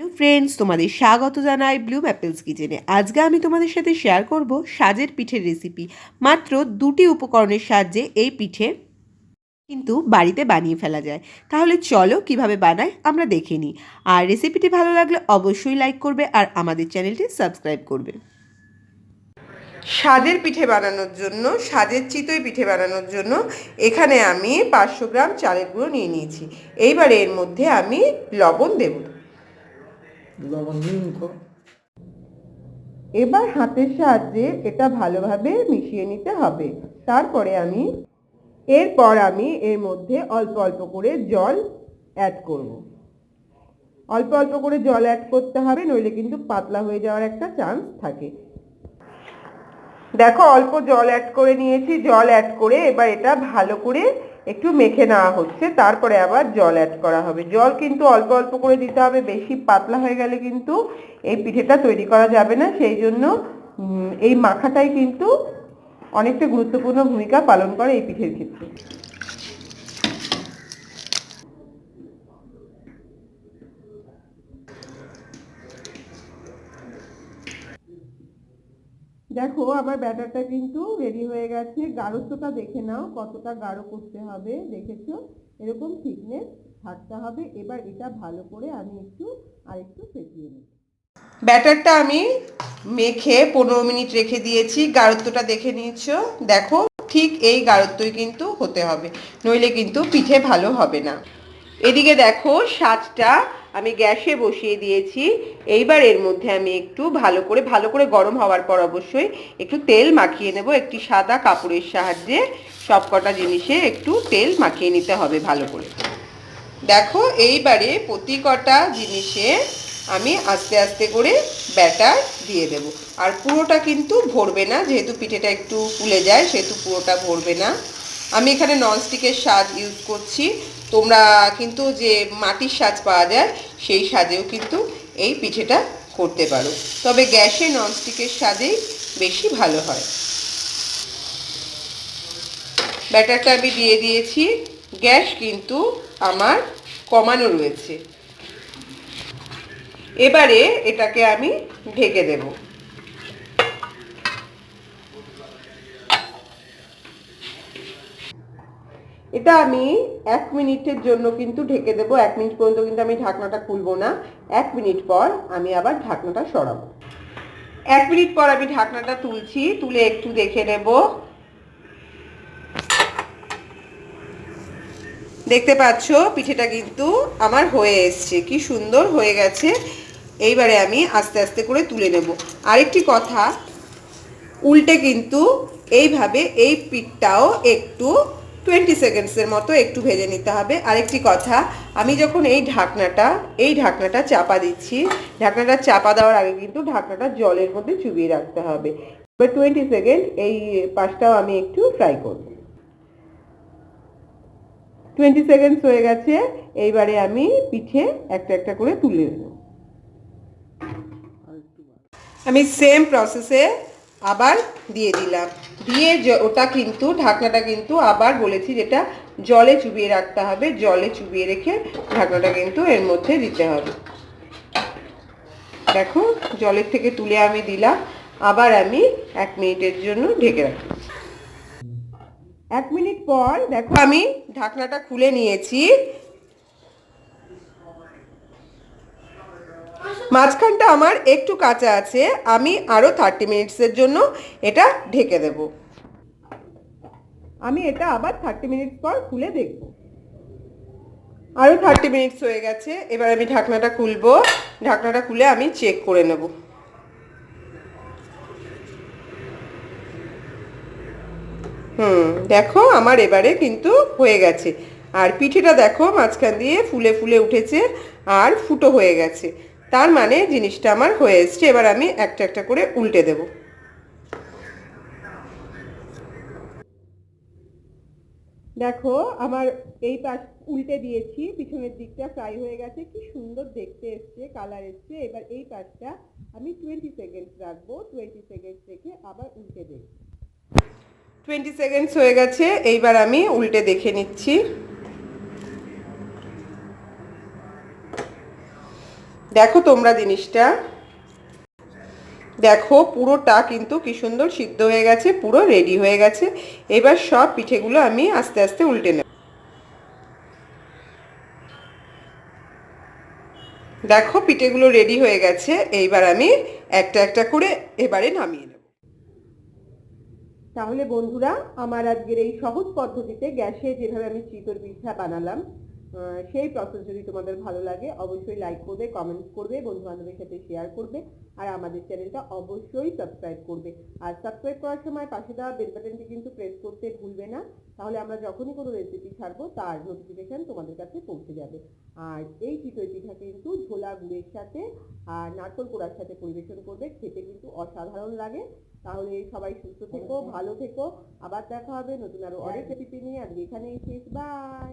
Hello friends তোমাদের স্বাগত জানাই ব্লু অ্যাপেলস কিচেনে আজকে আমি তোমাদের সাথে শেয়ার করব সাজের পিঠের রেসিপি মাত্র দুটি উপকরণের সাহায্যে এই পিঠে কিন্তু বাড়িতে বানিয়ে ফেলা যায়। তাহলে চলো কীভাবে বানাই আমরা দেখে নিই। আর রেসিপিটি ভালো লাগলে অবশ্যই লাইক করবে আর আমাদের চ্যানেলটি সাবস্ক্রাইব করবে। সাজের পিঠে বানানোর জন্য সাজের চিতই পিঠে বানানোর জন্য এখানে আমি পাঁচশো গ্রাম চালের গুঁড়ো নিয়ে নিয়েছি। এইবার এর মধ্যে আমি লবণ দেবো। এবার হাতের সাহায্যে এটা ভালোভাবে মিশিয়ে নিতে হবে। তারপরে আমি, এরপর আমি এর মধ্যে অল্প অল্প করে জল অ্যাড করব। অল্প অল্প করে জল অ্যাড করতে হবে, নইলে কিন্তু পাতলা হয়ে যাওয়ার একটা চান্স থাকে। দেখো, অল্প জল অ্যাড করে নিয়েছি। জল অ্যাড করে এবার এটা ভালো করে একটু মেখে নেওয়া হচ্ছে, তারপরে আবার জল অ্যাড করা হবে। জল কিন্তু অল্প অল্প করে দিতে হবে, বেশি পাতলা হয়ে গেলে কিন্তু এই পিঠেটা তৈরি করা যাবে না। সেই জন্য এই মাখাটাই কিন্তু অনেকটা গুরুত্বপূর্ণ ভূমিকা পালন করে এই পিঠের ক্ষেত্রে। দেখো আমার ব্যাটারটা কিন্তু রেডি হয়ে গেছে। গাঢ়ত্বটা দেখে নাও, কতটা গাঢ় করতে হবে। দেখেছ? এরকম থিকনেস থাকতে হবে। এবার এটা ভালো করে আমি একটু, আরেকটু ফেটিয়ে নেব। ব্যাটারটা আমি মেখে পনেরো মিনিট রেখে দিয়েছি। গাঢ়ত্বটা দেখে নিয়েছো? দেখো, ঠিক এই গাঢ়ত্বই কিন্তু হতে হবে। নইলে কিন্তু পিঠে ভালো হবে না। এদিকে দেখো সাজটা আমি গ্যাসে বসিয়ে দিয়েছি। এইবার এর মধ্যে আমি একটু ভালো করে ভালো করে গরম হওয়ার পর অবশ্যই একটু তেল মাখিয়ে নেব। একটি সাদা কাপড়ের সাহায্যে সবকটা জিনিসে একটু তেল মাখিয়ে নিতে হবে ভালো করে। দেখো, এইবারে প্রতি কটা জিনিসে আমি আস্তে আস্তে করে ব্যাটার দিয়ে দেব। আর পুরোটা কিন্তু ভরবে না, যেহেতু পিঠেটা একটু ফুলে যায়, সেহেতু পুরোটা ভরবে না। আমি এখানে ননস্টিকের সাজ ইউজ করছি। তোমরা কিন্তু যে মাটির সাজ পাওয়া যায়, সেই সাজেও কিন্তু এই পিঠেটা করতে পারো। তবে গ্যাসে ননস্টিকের সাজেই বেশি ভালো হয়। ব্যাটারটা আমি দিয়ে দিয়েছি। গ্যাস কিন্তু আমার কমানো রয়েছে। এবারে এটাকে আমি ঢেকে দেব। এটা আমি এক মিনিটের জন্য কিন্তু ঢেকে দেবো। এক মিনিট পর্যন্ত কিন্তু আমি ঢাকনাটা খুলবো না। এক মিনিট পর আমি আবার ঢাকনাটা সরাবো। এক মিনিট পর আমি ঢাকনাটা তুলছি, তুলে একটু দেখে নেব। দেখতে পাচ্ছ, পিঠেটা কিন্তু আমার হয়ে এসছে। কি সুন্দর হয়ে গেছে। এইবারে আমি আস্তে আস্তে করে তুলে নেব। আরেকটি কথা, উল্টে কিন্তু এইভাবে এই পিঠটাও একটু টোয়েন্টি সেকেন্ডসের মতো একটু ভেজে নিতে হবে। আরেকটি কথা, আমি যখন এই ঢাকনাটা এই ঢাকনাটা চাপা দিচ্ছি, ঢাকনাটা চাপা দেওয়ার আগে কিন্তু ঢাকনাটা জলের মধ্যে চুবিয়ে রাখতে হবে। এবার টোয়েন্টি সেকেন্ড এই পাশটাও আমি একটু ফ্রাই করব। টোয়েন্টি সেকেন্ডস হয়ে গেছে, এইবারে আমি পিঠে একটা একটা করে তুলে নেব। আমি সেম প্রসেসে আবার দিয়ে দিলাম। দিয়ে ওটা কিন্তু, ঢাকনাটা কিন্তু আবার বলেছি যেটা জলে চুবিয়ে রাখতে হবে, জলে চুবিয়ে রেখে ঢাকনাটা কিন্তু এর মধ্যে দিতে হবে। দেখো, জলের থেকে তুলে আমি দিলাম, আবার আমি এক মিনিটের জন্য ঢেকে রাখি। এক মিনিট পর, দেখো আমি ঢাকনাটা খুলে নিয়েছি। মাঝখানটা আমার একটু কাঁচা আছে, আমি আরও থার্টি মিনিটসের জন্য এটা ঢেকে দেব। আমি এটা আবার থার্টি মিনিটস পর খুলে দেখব। আরও থার্টি মিনিটস হয়ে গেছে, এবার আমি ঢাকনাটা খুলবো। ঢাকনাটা খুলে আমি চেক করে নেব। হুম, দেখো আমার এবারে কিন্তু হয়ে গেছে। আর পিঠেটা দেখো মাঝখান দিয়ে ফুলে ফুলে উঠেছে আর ফুটো হয়ে গেছে। তার মানে জিনিসটা আমার হয়ে এসছে, এবার আমি একটা একটা করে উল্টে দেব। দেখো, আমার এই পাশ উল্টে দিয়েছি, পিছনের দিকটা ফ্রাই হয়ে গেছে, কি সুন্দর দেখতে এসছে কালার এসছে। এবার এই পাশটা আমি টোয়েন্টি সেকেন্ডস রাখব টোয়েন্টি সেকেন্ডস রেখে আবার উল্টে দেবো। টোয়েন্টি সেকেন্ডস হয়ে গেছে, এইবার আমি উল্টে দেখে নিচ্ছি। দেখো তোমরা জিনিসটা। দেখো পুরোটা কিন্তু কি সুন্দর সিদ্ধ হয়ে গেছে, পুরো রেডি হয়ে গেছে। এবার সব পিঠেগুলো আমি আস্তে আস্তে উল্টে নেব। দেখো পিঠেগুলো রেডি হয়ে গেছে, এইবার আমি একটা একটা করে এবারে নামিয়ে নেব। তাহলে বন্ধুরা, আমার আজকের এই সহজ পদ্ধতিতে গ্যাসে যেভাবে আমি চিতর পিঠা বানালাম সেই প্রসেস যদি তোমাদের ভালো লাগে অবশ্যই লাইক করবে কমেন্ট করবে বন্ধু বান্ধবের সাথে শেয়ার করবে আর আমাদের চ্যানেলটা অবশ্যই সাবস্ক্রাইব করবে। আর সাবস্ক্রাইব করার সময় পাশে দেওয়া বেল বাটনটি কিন্তু প্রেস করতে ভুলবে না। তাহলে আমরা যখনই কোনো রেসিপি ছাড়বো তার নোটিফিকেশন তোমাদের কাছে পৌঁছে যাবে। আর এই চিতই পিঠা কিন্তু ঝোলা গুড়ের সাথে আর নারকল কোড়ার সাথে পরিবেশন করবে খেতে কিন্তু অসাধারণ লাগে। তাহলে সবাই সুস্থ থেকো ভালো থেকো। আবার দেখা হবে নতুন আরও অনেক রেসিপি নিয়ে। আজকে এখানেই শেষ। বাই